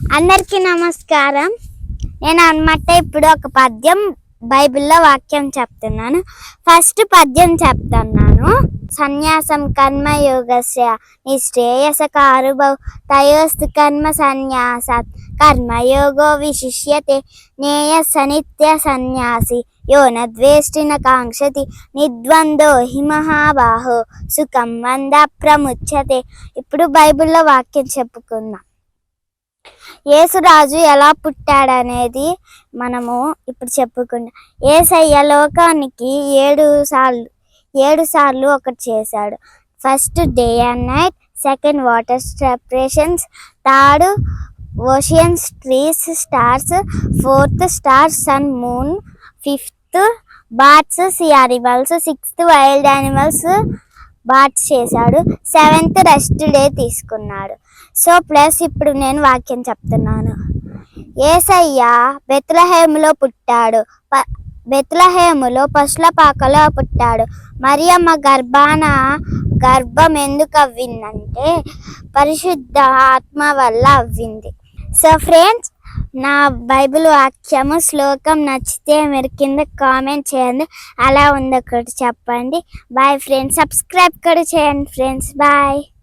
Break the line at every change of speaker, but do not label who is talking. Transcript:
అందరికీ నమస్కారం. నేను అనమాట ఇప్పుడు ఒక పద్యం బైబిల్లో వాక్యం చెప్తున్నాను. ఫస్ట్ పద్యం చెప్తున్నాను. సన్యాసం కర్మ యోగస్య నిశ్రేయస కారుభౌ తయోస్తు కర్మ సన్యాసాత్. కర్మయోగో విశిష్యతే నేయ నిత్య సన్యాసి. యో నద్వేష్టిన కాంక్షతి నిద్వందో హి మహాబాహో. సుఖం వంద ప్రముచ్యతే. ఇప్పుడు బైబిల్లో వాక్యం చెప్పుకుందాం. యేసురాజు ఎలా పుట్టాడనేది మనము ఇప్పుడు చెప్పుకుంటాం ఏసయ్య లోకానికి ఏడు సార్లు ఏడు సార్లు ఒకటి చేశాడు. First day and night second water separations third oceans trees stars fourth stars sun moon fifth birds sea animals sixth wild animals birds చేశాడు. సెవెంత్ రెస్ట్ డే తీసుకున్నాడు. సో ప్లస్ ఇప్పుడు నేను వాక్యం చెప్తున్నాను. ఏసయ్య బెత్లహేములో పుట్టాడు. ప- బెత్లహేములో పశుల పాకలో పుట్టాడు. మరియమ్మ గర్భాన గర్భం ఎందుకు అవ్విందంటే పరిశుద్ధ ఆత్మ వల్ల అవ్వింది. సో ఫ్రెండ్స్ నా బైబిల్ వాక్యము శ్లోకం నచ్చితే మీరు కింద కామెంట్ చేయండి. అలా ఉందో ఒకటి చెప్పండి. బాయ్ ఫ్రెండ్స్ సబ్స్క్రైబ్ కూడా చేయండి ఫ్రెండ్స్ బాయ్